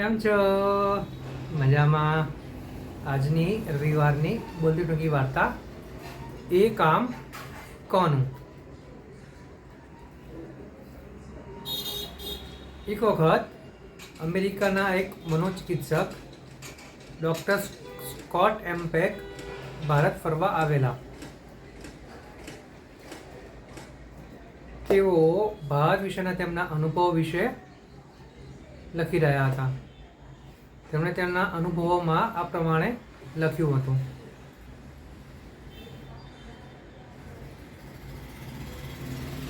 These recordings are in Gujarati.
કેમ છો? મજામાં. આજની રવિવારની બોલતી ટૂંકી વાર્તા, એ કામ કોનું? એક વખત અમેરિકાના એક મનોચિકિત્સક, doctor Scott M Peck Bharat ફરવા આવેલા. તેઓ ભારત વિશેના તેમના અનુભવ વિશે લખી રહ્યા હતા. તેમણે તેમના અનુભવોમાં આ પ્રમાણે લખ્યું હતું.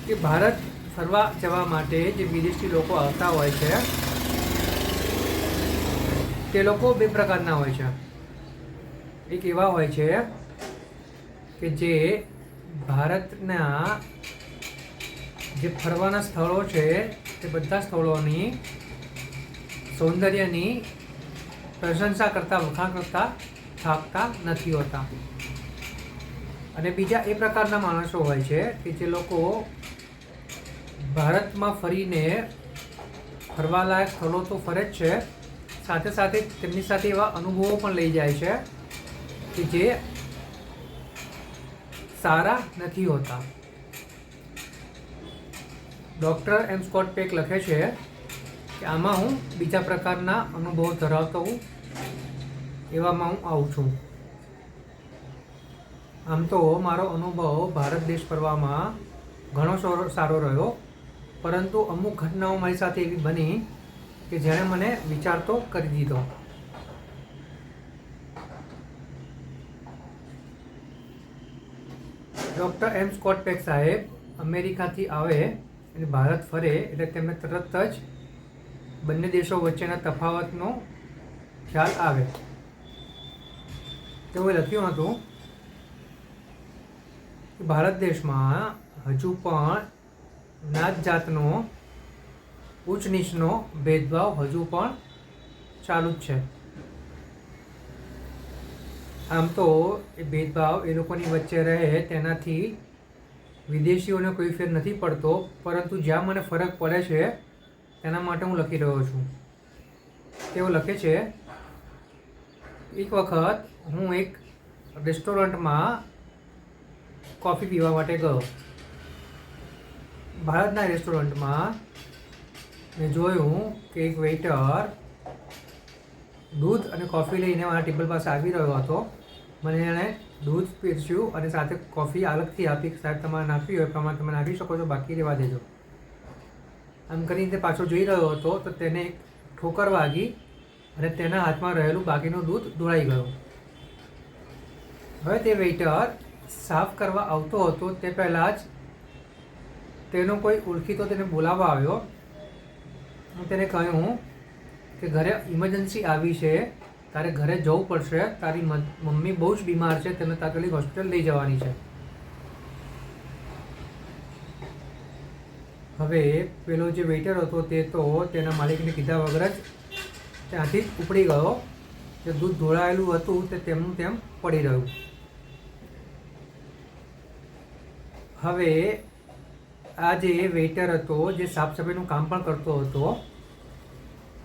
કે ભારત ફરવા જવા માટે જે વિદેશી લોકો આવતા હોય છે, તે લોકો બે પ્રકારના હોય છે. એક એવા હોય છે કે જે ભારતના જે ફરવાના સ્થળો છે, તે બધા સ્થળોની સૌંદર્યની પ્રશંસા કરતા, વખાણ કરતા, થાકતા નથી હોતા. અને બીજા એ પ્રકારના માણસો હોય છે કે જે લોકો ભારતમાં ફરીને ફરવાલાયક સ્થળો તો ફરે જ છે, સાથે સાથે તેમની સાથે એવા અનુભવો પણ લઈ જાય છે કે જે સારા નથી હોતા. ડૉક્ટર એમ સ્કોટ પેક લખે છે કે, આમાં હું બીજા પ્રકારના અનુભવો ધરાવતો હું એવામાં હું આવું છું. આમ તો મારો અનુભવ ભારત દેશ ફરવામાં ઘણો સારો રહ્યો. પરંતુ અમુક ઘટનાઓ મારી સાથે એવી બની કે જેણે મને વિચારતો કરી દીધો. ડૉક્ટર એમ સ્કોટ સાહેબ અમેરિકાથી આવે અને ભારત ફરે એટલે તેમને તરત જ બંને દેશો વચ્ચેના તફાવતનો ખ્યાલ આવે. તેઓએ લખ્યું હતું કે ભારત દેશમાં હજુ પણ નાત જાતનો, ઉચ્ચ નીચનો ભેદભાવ હજુ પણ ચાલુ જ છે. આમ તો એ ભેદભાવ એ લોકોની વચ્ચે રહે તેનાથી વિદેશીઓને કોઈ ફેર નથી પડતો, પરંતુ જ્યાં મને ફરક પડે છે, તેના માટે હું લખી રહ્યો છું. તેઓ લખે છે, એક વખત હું એક રેસ્ટોરન્ટમાં કોફી પીવા માટે ગયો. ભારતના રેસ્ટોરન્ટમાં મેં જોયું કે એક વેઇટર દૂધ અને કોફી લઈને મારા ટેબલ પાસે આવી રહ્યો હતો. મને એણે દૂધ પીરસ્યું અને સાથે કોફી અલગથી આપી સાહેબ તમારે નાખવી હોય પ્રમાણે તમે નાખી શકો છો, બાકી રહેવા દેજો. આમ કરીને તે પાછો જોઈ રહ્યો હતો તો તેને એક ઠોકર વાગી અને તેના હાથમાં રહેલું બાકીનું દૂધ ઢોળાઈ ગયું. હવે તે વેઇટર સાફ કરવા આવતો હતો, તે પહેલાં જ તેનો કોઈ ઓળખીતો તેને બોલાવવા આવ્યો. હું તેને કહ્યું કે ઘરે ઇમરજન્સી આવી છે, તારે ઘરે જવું પડશે, તારી મમ્મી બહુ જ બીમાર છે, તેને તાત્કાલિક હોસ્પિટલ લઈ જવાની છે. હવે પેલો જે વેઇટર હતો તે તો તેના માલિકને કીધા વગર જ ત્યાંથી જ ઉપડી ગયો. જે દૂધ ઢોળાયેલું હતું તે તેમનું તેમ પડી રહ્યું. હવે આ જે વેઇટર હતો, જે સાફ સફાઈનું કામ પણ કરતો હતો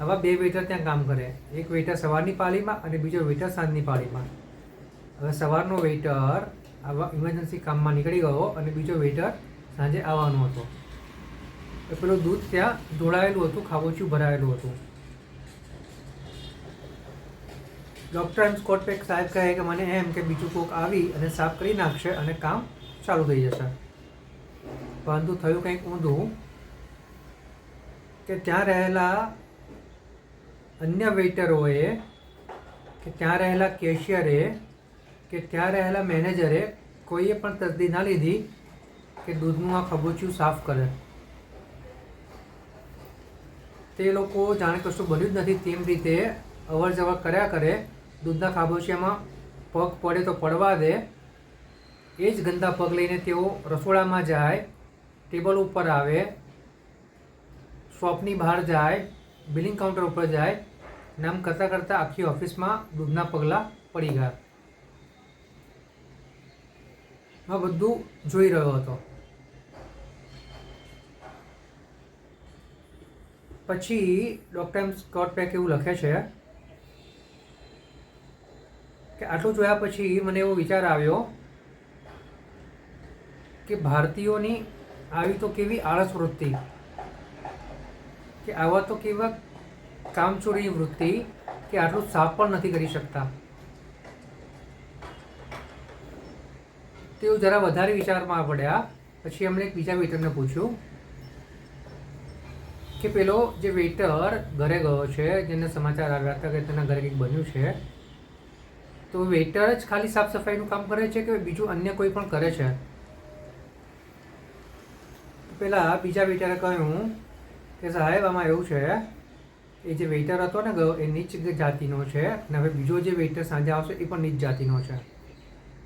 આવા બે વેઇટર ત્યાં કામ કરે. એક વેઇટર સવારની પાળીમાં અને બીજો વેઇટર સાંજની પાળીમાં. હવે સવારનો વેઇટર આવા ઇમરજન્સી કામમાં નીકળી ગયો અને બીજો વેઇટર સાંજે આવવાનો હતો. તો પેલું દૂધ ત્યાં ઢોળાયેલું હતું, ખાબોચિયું ભરાયેલું હતું. ડૉક્ટર એમ સ્કોટ પેક સાહેબ કહે કે, મને એમ કે બીજું કોક આવી અને સાફ કરી નાખશે અને કામ ચાલુ થઈ જશે. પરંતુ થયું કંઈક ઊંધું કે ત્યાં રહેલા અન્ય વેઇટરોએ કે ત્યાં રહેલા કેશિયરે કે ત્યાં રહેલા મેનેજરે કોઈએ પણ તસદી ના લીધી કે દૂધનું આ ખબોચિયું સાફ કરે. તે લોકો જાણે કશું બન્યું જ નથી તેમ રીતે અવર જવર કર્યા કરે. દૂધના ખાબોચિયામાં પગ પડે તો પડવા દે. એ જ ગંદા પગ લઈને તેઓ રસોડામાં જાય. ટેબલ ઉપર આવે, શોપની બહાર જાય, બિલિંગ કાઉન્ટર ઉપર જાય નામ કરતાં કરતાં આખી ઓફિસમાં દૂધના પગલાં પડી ગયા. આ બધું જોઈ રહ્યો હતો. પછી ડૉક્ટર એમ સ્કોટ પેક એવું લખે છે કે આટલું જોયા પછી મને એવો વિચાર આવ્યો કે ભારતીયોની આવી તો કેવી આળસ વૃત્તિ? કે આવા તો કેવા કામચોરી વૃત્તિ કે આટલું સાફ પણ નથી કરી શકતા. તેઓ જરા વધારે વિચારમાં પડ્યા, પછી એમણે એક બીજા વેઇટરને પૂછ્યું કે પેલો જે વેઇટર ઘરે ગયો છે, જેને સમાચાર આવ્યા હતા કે તેના ઘરે કંઈક બન્યું છે, તો વેઇટર જ ખાલી સાફ સફાઈનું કામ કરે છે કે બીજું અન્ય કોઈ પણ કરે છે? પેલા બીજા વેઇટરે કહ્યું કે સાહેબ, આમાં એવું છે, એ જે વેઇટર હતો ને, ગયો, એ નીચ જાતિનો છે અને હવે બીજો જે વેઇટર સાંજે આવશે, એ પણ નીચ જાતિનો છે.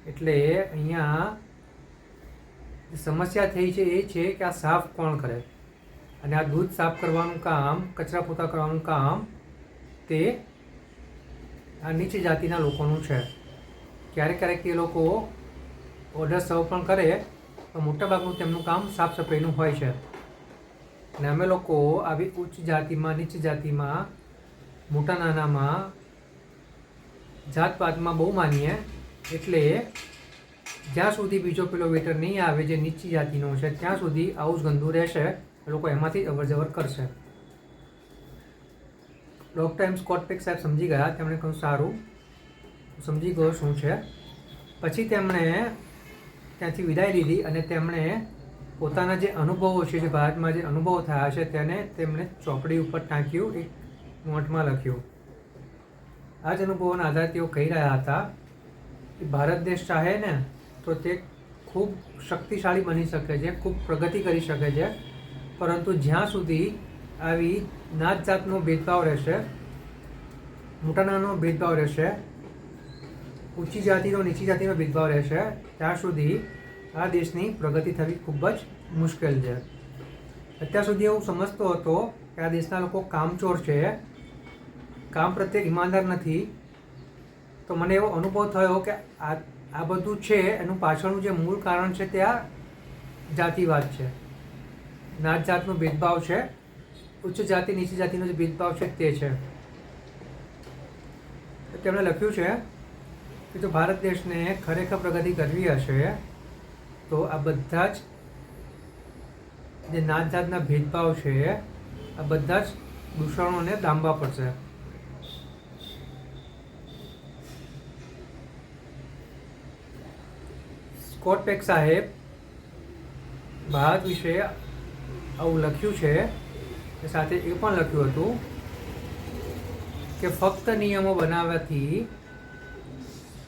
એટલે અહીંયા સમસ્યા થઈ છે એ છે કે આ સાફ કોણ કરે? અને આ દૂધ સાફ કરવાનું કામ, કચરા પોતા કરવાનું કામ, તે આ નીચ જાતિના લોકોનું છે. ક્યારેક ક્યારેક એ લોકો ઓર્ડર સર્વ પણ કરે મોટાભાગનું તેમનું કામ સાફ સફાઈનું હોય છે. અને અમે લોકો આવી ઉચ્ચ જાતિમાં, નીચ જાતિમાં, મોટા નાનામાં જાતપાતમાં બહુ માનીએ. એટલે જ્યાં સુધી બીજો પેલો વેટર નહીં આવે, જે નીચી જાતિનો છે, ત્યાં સુધી આવું જ ગંદુ રહેશે. લોકો એમાંથી અવર જવર કરશે. ડૉક્ટર એમ સ્કોટ પેક સાહેબ સમજી ગયા. તેમણે કહ્યું, સારું. સમજી ગયો શું છે. પછી તેમણે ત્યાંથી વિદાય લીધી અને તેમણે પોતાના જે અનુભવો છે, જે ભારતમાં જે અનુભવો થયા છે, તેને તેમણે ચોપડી ઉપર ટાંક્યું, એક નોટમાં લખ્યું. આ જ અનુભવોના આધારે તેઓ કહી રહ્યા હતા કે ભારત દેશ ચાહે ને તો તે ખૂબ શક્તિશાળી બની શકે છે, ખૂબ પ્રગતિ કરી શકે છે, પરંતુ જ્યાં સુધી આવી નાત જાતનો ભેદભાવ રહેશે, મોટા નાનો ભેદભાવ રહેશે, ઊંચી જાતિનો, નીચી જાતિનો ભેદભાવ રહેશે ત્યાં સુધી આ દેશની પ્રગતિ થવી ખૂબ જ મુશ્કેલ છે. અત્યાર સુધી હું સમજતો હતો કે આ દેશના લોકો કામચોર છે. કામ પ્રત્યે ઈમાનદાર નથી. તો મને એવો અનુભવ થયો કે આ આ બધું છે, એનું પાછળનું જે મૂળ કારણ છે તે આ જાતિવાદ છે. નાત જાતનો ભેદભાવ છે. ઉચ્ચ જાતિ, નીચી જાતિનો જે ભેદભાવ છે તે છે. તેમણે લખ્યું છે કે જો ભારત દેશને ખરેખર પ્રગતિ કરવી હશે, તો આ બધા જ જે નાત જાતના ભેદભાવ છે, આ બધા જ દૂષણોને ડામવા પડશે. સ્કોટ પેક સાહેબ ભારત વિશે આવું લખ્યું છે સાથે એ પણ લખ્યું હતું કે ફક્ત નિયમો બનાવવાથી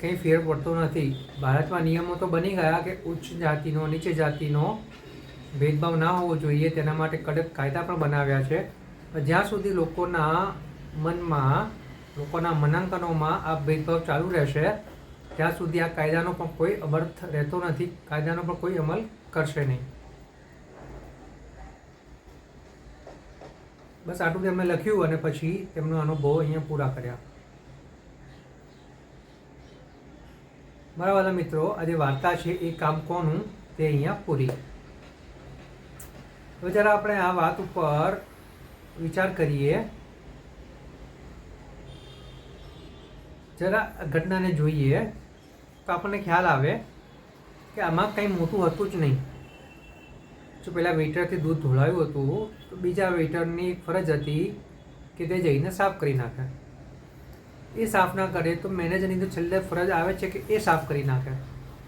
કંઈ ફેર પડતો નથી. ભારતમાં નિયમો તો બની ગયા કે ઉચ્ચ જાતિનો, નીચે જાતિનો ભેદભાવ ના હોવો જોઈએ. તેના માટે કડક કાયદા પણ બનાવ્યા છે. જ્યાં સુધી લોકોના મનમાં, લોકોના મનાંકનોમાં આ ભેદભાવ ચાલુ રહેશે, ત્યાં સુધી આ કાયદાનો પણ કોઈ અમર્થ રહેતો નથી. કાયદાનો પણ કોઈ અમલ કરશે નહીં. બસ આટલું તેમણે લખ્યું અને પછી તેમનો અનુભવ અહીંયા પૂરા કર્યા. મારા વાલા મિત્રો, આજે વાર્તા છે, એ કામ કોનું? તે અહીંયા પૂરી. હવે જરા આપણે આ વાત ઉપર વિચાર કરીએ. જરા ઘટનાને જોઈએ, તો આપણને ખ્યાલ આવે કે આમાં કંઈ મોટું હતું જ નહીં. જો પહેલાં વેઇટરથી દૂધ ધોળાયું હતું, તો બીજા વેઇટરની ફરજ હતી કે તે જઈને સાફ કરી નાખે. એ સાફ ના કરે તો મેનેજરની તો છેલ્લે ફરજ આવે છે કે એ સાફ કરી નાખે.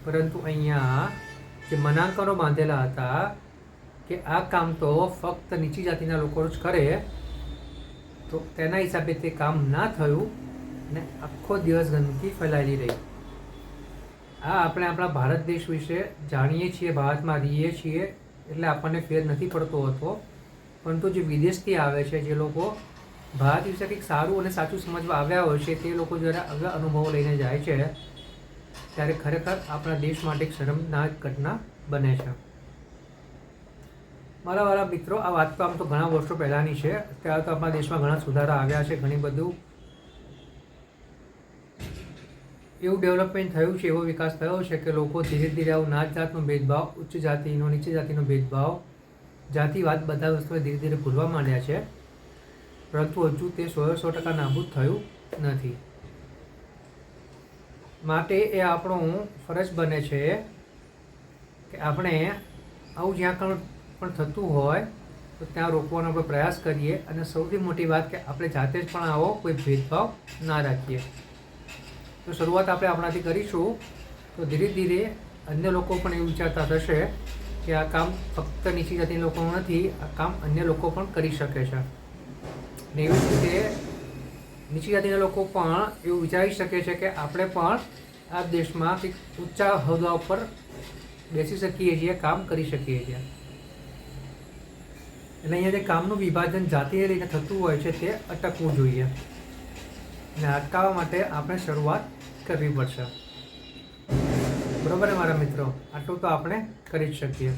પરંતુ અહીંયા જે મનાંકનો બાંધેલા હતા કે આ કામ તો ફક્ત નીચી જાતિના લોકો જ કરે, તો તેના હિસાબે તે કામ ના થયું ને આખો દિવસ ગંદકી ફેલાયેલી રહી. આ આપણે આપણા ભારત દેશ વિશે જાણીએ છીએ, ભારતમાં રહીએ છીએ, એટલે આપણને ફેર નથી પડતો હતો. પરંતુ જે વિદેશથી આવે છે, જે લોકો ભારત વિશે કંઈક સારું અને સાચું સમજવા આવ્યા હોય છે, તે લોકો જ્યારે આવા અનુભવો લઈને જાય છે. ત્યારે ખરેખર આપણા દેશ માટે એક શરમનાક ઘટના બને છે. મારા વાળા મિત્રો, આ વાત તો આમ તો ઘણા વર્ષો પહેલાંની છે. ત્યારે તો આપણા દેશમાં ઘણા સુધારા આવ્યા છે, ઘણી બધું. એવું ડેવલપમેન્ટ થયું છે, એવો વિકાસ થયો છે કે લોકો ધીરે ધીરે આવું નાચ જાતનો ભેદભાવ, ઉચ્ચ જાતિનો, નીચે જાતિનો ભેદભાવ, જાતિવાદ બધા વસ્તુઓ ધીરે ધીરે ભૂલવા માંડ્યા છે. પરંતુ હજુ તે સો સો ટકા નાબૂદ થયું નથી. માટે એ આપણું ફરજ બને છે કે આપણે આવું જ્યાં પણ પણ થતું હોય, તો ત્યાં રોકવાનો આપણે પ્રયાસ કરીએ અને સૌથી મોટી વાત કે આપણે જાતે જ પણ આવો, કોઈ ભેદભાવ ના રાખીએ. તો શરૂઆત આપણે આપણાથી કરીશું. તો ધીરે ધીરે અન્ય લોકો પણ એવું વિચારતા થશે કે આ કામ ફક્ત નીચી જાતિના લોકોનું નથી, આ કામ અન્ય લોકો પણ કરી શકે છે. ને એવી જ રીતે નીચી જાતિના લોકો પણ એવું વિચારી શકે છે કે આપણે પણ આ દેશમાં કંઈક ઊંચા હોદ્દા ઉપર બેસી શકીએ છીએ, કામ કરી શકીએ છીએ. એટલે અહીંયા જે કામનું વિભાજન જાતિને લઈને થતું હોય છે તે અટકવું જોઈએ. અને અટકાવવા માટે આપણે શરૂઆત કરવી પડશે. બરોબર ને મારા મિત્રો? આટલું તો આપણે કરી જ શકીએ.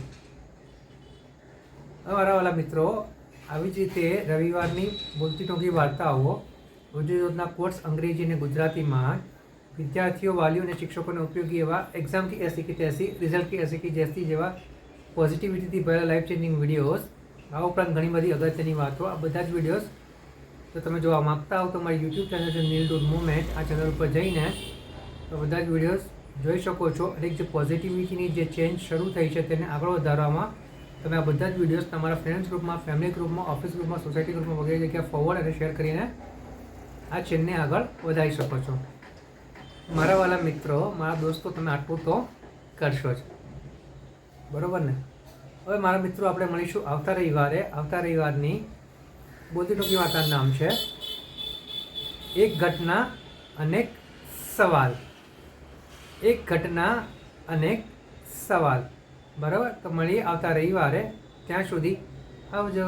મારા વાલા મિત્રો આવી જ રીતે રવિવારની બોલતી ટોકી વાર્તાઓ રોજે રોજના કોર્સ અંગ્રેજી અને ગુજરાતીમાં, વિદ્યાર્થીઓ, વાલીઓ અને શિક્ષકોને ઉપયોગી એવા એક્ઝામ કી એસી કી તેસી રિઝલ્ટ કી એસી કી જેસી જેવા પોઝિટિવિટીથી ભરેલા લાઈફ ચેન્જિંગ વિડીયોઝ આ ઉપરાંત ઘણી બધી અગત્યની વાતો. આ બધા જ વિડીયોઝ તો તમે જોવા માગતા હો તો મારી યુટ્યુબ ચેનલ છે નીલ ડોટ મુવમેન્ટ. આ ચેનલ ઉપર જઈને તો બધા જ વિડીયોઝ જોઈ શકો છો. અને જે પોઝિટિવિટીની જે ચેન્જ શરૂ થઈ છે તેને આગળ વધારવામાં તમે આ બધા જ વિડીયોઝ તમારા ફ્રેન્ડ્સ ગ્રુપમાં ફેમિલી ગ્રુપમાં ઓફિસ ગ્રુપમાં સોસાયટી ગ્રુપમાં વગેરે જગ્યાએ ફોરવર્ડ અને શેર કરીને આ ચેનને આગળ વધારી શકો છો. મારા વાલા મિત્રો, મારા દોસ્તો, તમે આટલું તો કરશો જ. બરાબર ને? હવે મારા મિત્રો, આપણે મળીશું આવતા રવિવારે. આવતા રવિવારની બોલતી ટૂંકી વાર્તાનું નામ છે, એક ઘટના, અનેક સવાલ. એક ઘટના, અનેક સવાલ. બરાબર? તો મળીએ આવતા રવિવારે. ત્યાં સુધી આવજો.